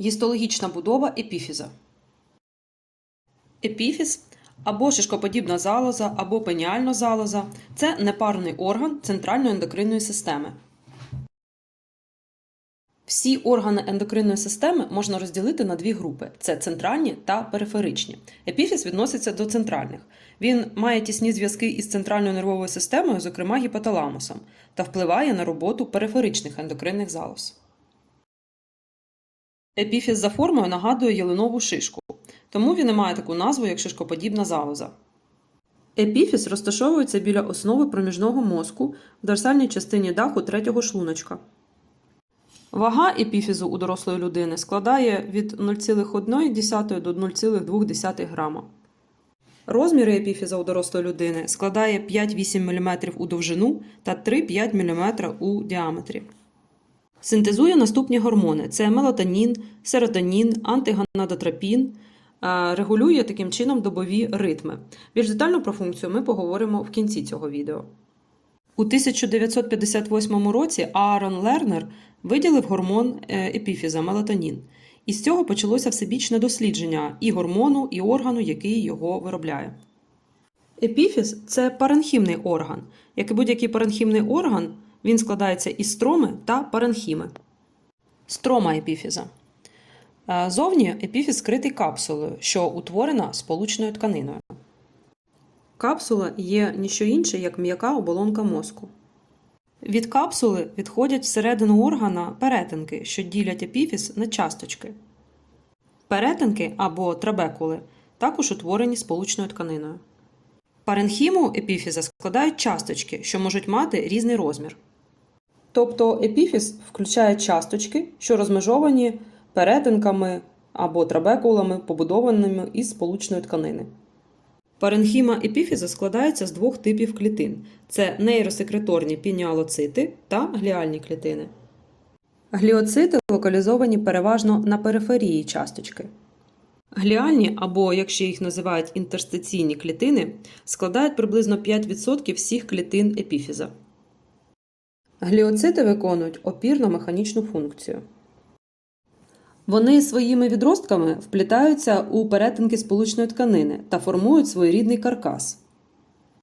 Гістологічна будова епіфіза. Епіфіз або шишкоподібна залоза, або пеніальна залоза це непарний орган центральної ендокринної системи. Всі органи ендокринної системи можна розділити на дві групи: це центральні та периферичні. Епіфіз відноситься до центральних. Він має тісні зв'язки із центральною нервовою системою, зокрема гіпоталамусом, та впливає на роботу периферичних ендокринних залоз. Епіфіз за формою нагадує ялинову шишку, тому він і має таку назву, як шишкоподібна залоза. Епіфіз розташовується біля основи проміжного мозку в дорсальній частині даху третього шлуночка. Вага епіфізу у дорослої людини складає від 0,1 до 0,2 грама. Розміри епіфіза у дорослої людини складає 5-8 мм у довжину та 3-5 мм у діаметрі. Синтезує наступні гормони: це мелатонін, серотонін, антигонадотропін, е, регулює таким чином добові ритми. Більш детально про функцію ми поговоримо в кінці цього відео. У 1958 році Аарон Лернер виділив гормон е, епіфіза мелатонін. І з цього почалося всебічне дослідження і гормону, і органу, який його виробляє. Епіфіз це паренхімний орган. Як і будь-який паренхімний орган, він складається із строми та паренхіми. Строма епіфіза. Е, Зовні епіфіз скритий капсулою, що утворена сполучною тканиною. Капсула є ніщо інше, як м'яка оболонка мозку. Від капсули відходять всередину органа перетинки, що ділять епіфіз на часточки. Перетинки або трабекули також утворені сполучною тканиною. Паренхіму епіфіза складають часточки, що можуть мати різний розмір. Тобто епіфіз включає часточки, що розмежовані перетинками або трабекулами, побудованими із сполучної тканини. Паренхіма епіфіза складається з двох типів клітин: це нейросекреторні пініалоцити та гліальні клітини. Гліоцити локалізовані переважно на периферії часточки. Гліальні, або, як ще їх називають інтерстиційні клітини, складають приблизно 5% всіх клітин епіфіза. Гліоцити виконують опірно-механічну функцію. Вони своїми відростками вплітаються у перетинки сполучної тканини та формують своєрідний каркас.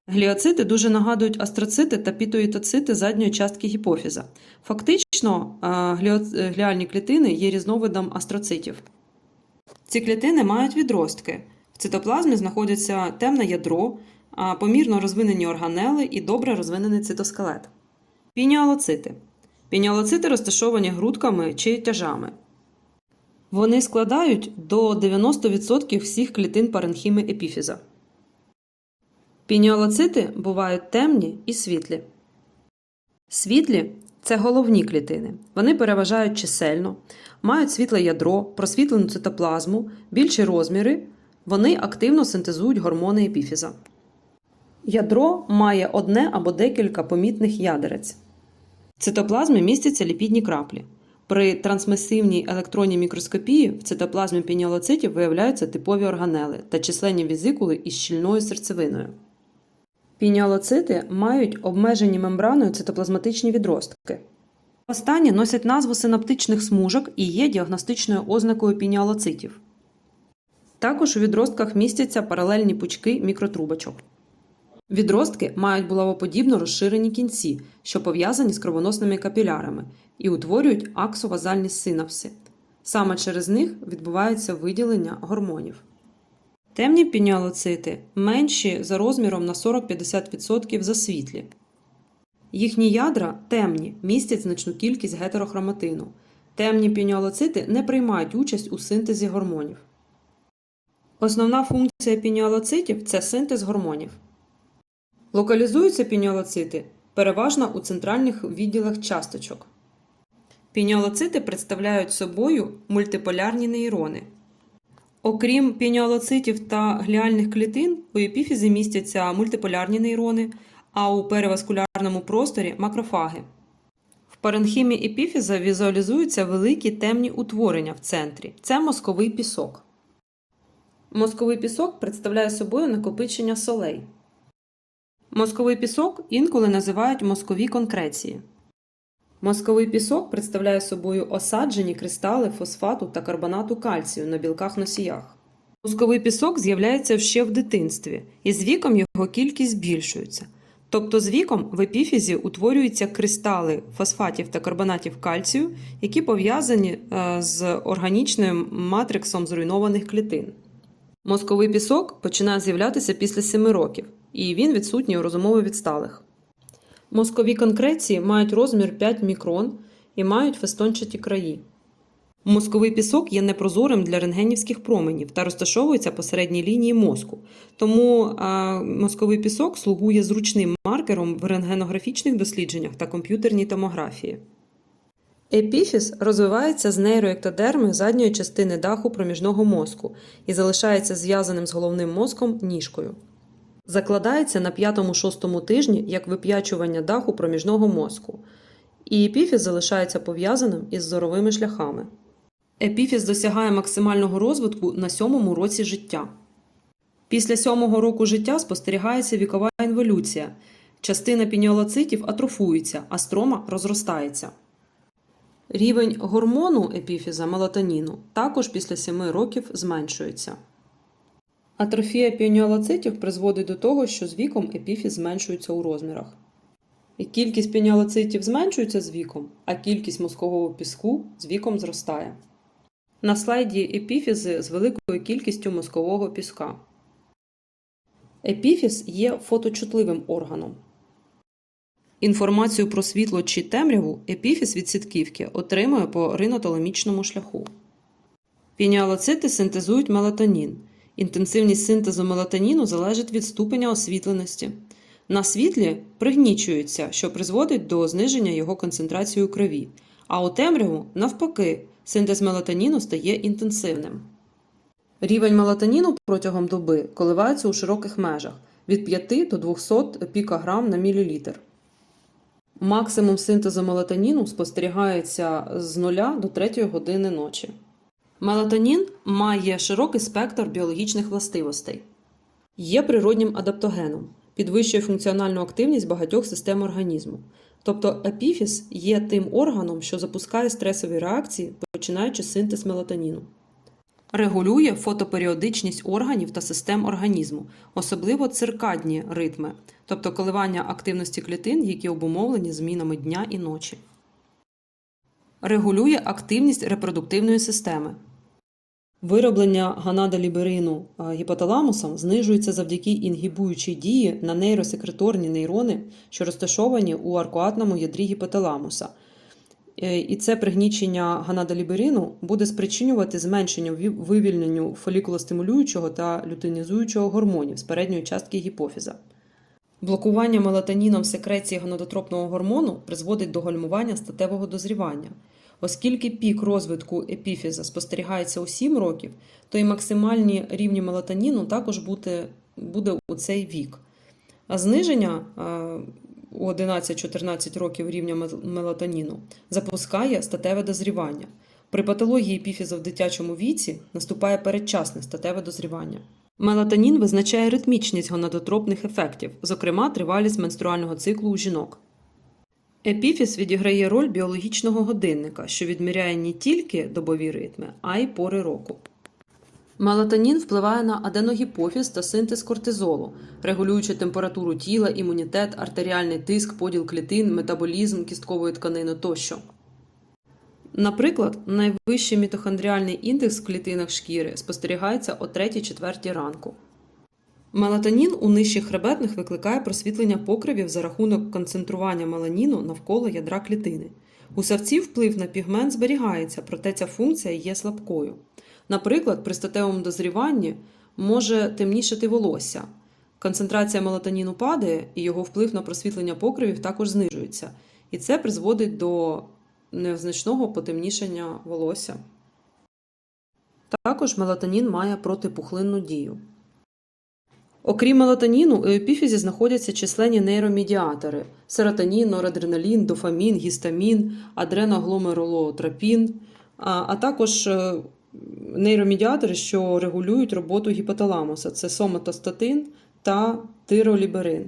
Гліоцити дуже нагадують астроцити та пітоїтоцити задньої частки гіпофіза. Фактично, а, гліальні клітини є різновидом астроцитів. Ці клітини мають відростки. В цитоплазмі знаходяться темне ядро, помірно розвинені органели і добре розвинений цитоскелет. Пініалоцити. Пініалоцити розташовані грудками чи тяжами. Вони складають до 90% всіх клітин паренхіми епіфіза. Пініолоцити бувають темні і світлі. Світлі це головні клітини. Вони переважають чисельно, мають світле ядро, просвітлену цитоплазму, більші розміри. Вони активно синтезують гормони епіфіза. Ядро має одне або декілька помітних ядерець. В цитоплазмі містяться ліпідні краплі. При трансмисивній електронній мікроскопії в цитоплазмі пініолоцитів виявляються типові органели та численні візикули із щільною серцевиною. Пініолоцити мають обмежені мембраною цитоплазматичні відростки. Останні носять назву синаптичних смужок і є діагностичною ознакою пініолоцитів. Також у відростках містяться паралельні пучки мікротрубочок. Відростки мають булавоподібно розширені кінці, що пов'язані з кровоносними капілярами, і утворюють аксовазальні синапси. Саме через них відбувається виділення гормонів. Темні пініалоцити менші за розміром на 40-50% за світлі. Їхні ядра темні, містять значну кількість гетерохроматину. Темні пініалоцити не приймають участь у синтезі гормонів. Основна функція пініалоцитів це синтез гормонів. Локалізуються пініолоцити переважно у центральних відділах часточок. Пініолоцити представляють собою мультиполярні нейрони. Окрім пініолоцитів та гліальних клітин, у епіфізі містяться мультиполярні нейрони, а у переваскулярному просторі макрофаги. В паренхімі епіфіза візуалізуються великі темні утворення в центрі це мозковий пісок. Мозковий пісок представляє собою накопичення солей. Мозковий пісок інколи називають мозкові конкреції. Мозковий пісок представляє собою осаджені кристали фосфату та карбонату кальцію на білках-носіях. Мозковий пісок з'являється ще в дитинстві, і з віком його кількість збільшується. Тобто з віком в епіфізі утворюються кристали фосфатів та карбонатів кальцію, які пов'язані е, з органічним матриксом зруйнованих клітин. Мозковий пісок починає з'являтися після 7 років, і він відсутній у розумово відсталих. Мозкові конкреції мають розмір 5 мікрон і мають фестончаті краї. Мозковий пісок є непрозорим для рентгенівських променів та розташовується посередній лінії мозку. Тому а, мозковий пісок слугує зручним маркером в рентгенографічних дослідженнях та комп'ютерній томографії. Епіфіз розвивається з нейроектодерми задньої частини даху проміжного мозку і залишається зв'язаним з головним мозком ніжкою. Закладається на 5-6 тижні як вип'ячування даху проміжного мозку, і епіфіз залишається пов'язаним із зоровими шляхами. Епіфіз досягає максимального розвитку на сьомому році життя. Після сьомого року життя спостерігається вікова інволюція. Частина пініолоцитів атрофується, а строма розростається. Рівень гормону епіфіза мелатоніну також після 7 років зменшується. Атрофія пініолоцитів призводить до того, що з віком епіфіз зменшується у розмірах. І кількість пініолоцитів зменшується з віком, а кількість мозкового піску з віком зростає. На слайді епіфізи з великою кількістю мозкового піска. Епіфіз є фоточутливим органом. Інформацію про світло чи темряву епіфіз від сітківки отримує по ринотолемічному шляху. Пініалоцити синтезують мелатонін. Інтенсивність синтезу мелатоніну залежить від ступеня освітленості. На світлі пригнічується, що призводить до зниження його концентрації у крові, а у темряву, навпаки, синтез мелатоніну стає інтенсивним. Рівень мелатоніну протягом доби коливається у широких межах від 5 до 200 пікограм на мілілітр. Максимум синтезу мелатоніну спостерігається з 0 до 3 години ночі. Мелатонін має широкий спектр біологічних властивостей, є природнім адаптогеном, підвищує функціональну активність багатьох систем організму. Тобто епіфіз є тим органом, що запускає стресові реакції, починаючи синтез мелатоніну. Регулює фотоперіодичність органів та систем організму, особливо циркадні ритми, тобто коливання активності клітин, які обумовлені змінами дня і ночі. Регулює активність репродуктивної системи. Вироблення ганадоліберину е, гіпоталамусом знижується завдяки інгібуючій дії на нейросекреторні нейрони, що розташовані у аркуатному ядрі гіпоталамуса. Е, І це пригнічення ганадоліберину буде спричинювати зменшення вивільненню фолікулостимулюючого та лютинізуючого гормонів з передньої частки гіпофіза. Блокування мелатоніном секреції гонадотропного гормону призводить до гальмування статевого дозрівання. Оскільки пік розвитку епіфіза спостерігається у 7 років, то і максимальні рівні мелатоніну також буде, буде у цей вік. А зниження у 11-14 років рівня мелатоніну запускає статеве дозрівання. При патології епіфіза в дитячому віці наступає передчасне статеве дозрівання. Мелатонін визначає ритмічність гонадотропних ефектів, зокрема тривалість менструального циклу у жінок. Епіфіз відіграє роль біологічного годинника, що відміряє не тільки добові ритми, а й пори року. Мелатонін впливає на аденогіпофіз та синтез кортизолу, регулюючи температуру тіла, імунітет, артеріальний тиск, поділ клітин, метаболізм кісткової тканини тощо. Наприклад, найвищий мітохондріальний індекс в клітинах шкіри спостерігається о 3-4 ранку. Мелатонін у нижчих хребетних викликає просвітлення покривів за рахунок концентрування меланіну навколо ядра клітини. У савців вплив на пігмент зберігається, проте ця функція є слабкою. Наприклад, при статевому дозріванні може темнішати волосся. Концентрація мелатоніну падає, і його вплив на просвітлення покривів також знижується. І це призводить до незначного потемнішання волосся. Також мелатонін має протипухлинну дію. Окрім мелатоніну, у епіфізі знаходяться численні нейромедіатори: серотонін, норадреналін, дофамін, гістамін, адреногломерулотропін, а, а також е, нейромедіатори, що регулюють роботу гіпоталамуса це соматостатин та тироліберин.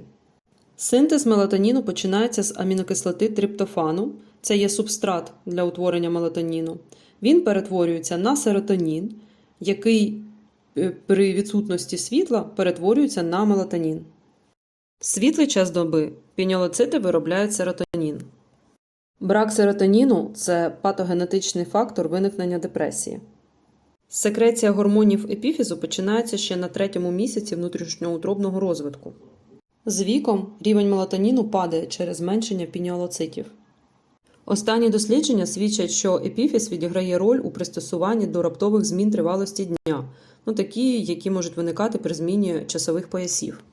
Синтез мелатоніну починається з амінокислоти триптофану це є субстрат для утворення мелатоніну. Він перетворюється на серотонін, який при відсутності світла перетворюється на мелатонін. Світлий час доби піньолоцити виробляють серотонін. Брак серотоніну це патогенетичний фактор виникнення депресії. Секреція гормонів епіфізу починається ще на третьому місяці внутрішньоутробного розвитку. З віком рівень мелатоніну падає через зменшення пініолоцитів. Останні дослідження свідчать, що епіфіз відіграє роль у пристосуванні до раптових змін тривалості дня, ну такі, які можуть виникати при зміні часових поясів.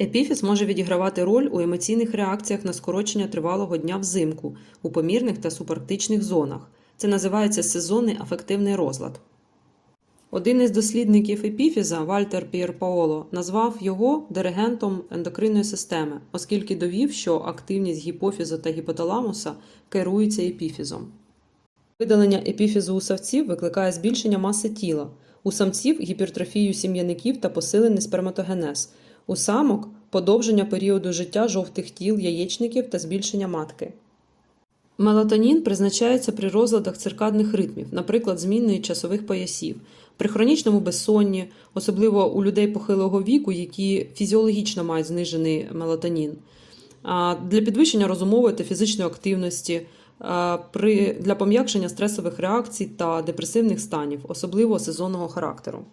Епіфіз може відігравати роль у емоційних реакціях на скорочення тривалого дня взимку у помірних та субарктичних зонах. Це називається сезонний афективний розлад. Один із дослідників епіфіза Вальтер Пієрпаоло назвав його диригентом ендокринної системи, оскільки довів, що активність гіпофізу та гіпоталамуса керується епіфізом. Видалення епіфізу у савців викликає збільшення маси тіла, у самців гіпертрофію сім'яників та посилений сперматогенез, у самок подовження періоду життя жовтих тіл яєчників та збільшення матки. Мелатонін призначається при розладах циркадних ритмів, наприклад, зміною часових поясів, при хронічному безсонні, особливо у людей похилого віку, які фізіологічно мають знижений мелатонін, для підвищення розумової та фізичної активності, при, для пом'якшення стресових реакцій та депресивних станів, особливо сезонного характеру.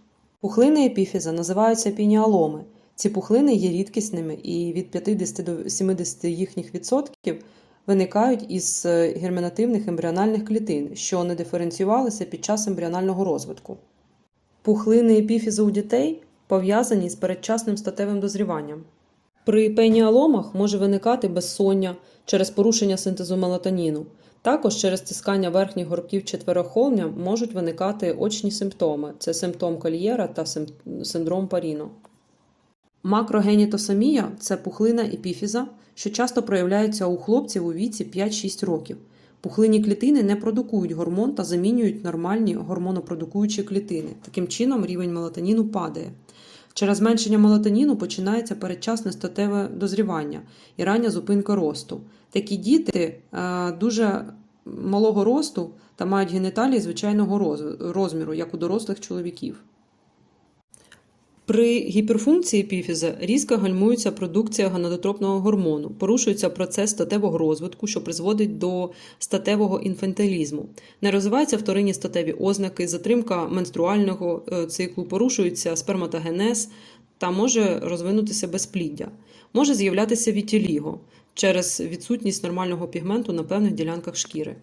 Пухлини епіфіза називаються пініаломи. Ці пухлини є рідкісними і від 50 до 70 їхніх відсотків виникають із е, гермінативних ембріональних клітин, що не диференціювалися під час ембріонального розвитку. Пухлини епіфізу у дітей пов'язані з передчасним статевим дозріванням. При пеніаломах може виникати безсоння через порушення синтезу мелатоніну. Також через стискання верхніх горбків четверохолмня можуть виникати очні симптоми це симптом кольєра та синдром паріно. Макрогенітосомія це пухлина епіфіза, що часто проявляється у хлопців у віці 5-6 років. Пухлинні клітини не продукують гормон та замінюють нормальні гормонопродукуючі клітини. Таким чином рівень мелатоніну падає. Через зменшення мелатоніну починається передчасне статеве дозрівання і рання зупинка росту. Такі діти е, дуже малого росту та мають геніталії звичайного роз- розміру, як у дорослих чоловіків. При гіперфункції епіфіза різко гальмується продукція гонадотропного гормону, порушується процес статевого розвитку, що призводить до статевого інфантилізму. Не розвиваються вторинні статеві ознаки, затримка менструального е, циклу, порушується сперматогенез та може розвинутися безпліддя. Може з'являтися вітіліго через відсутність нормального пігменту на певних ділянках шкіри.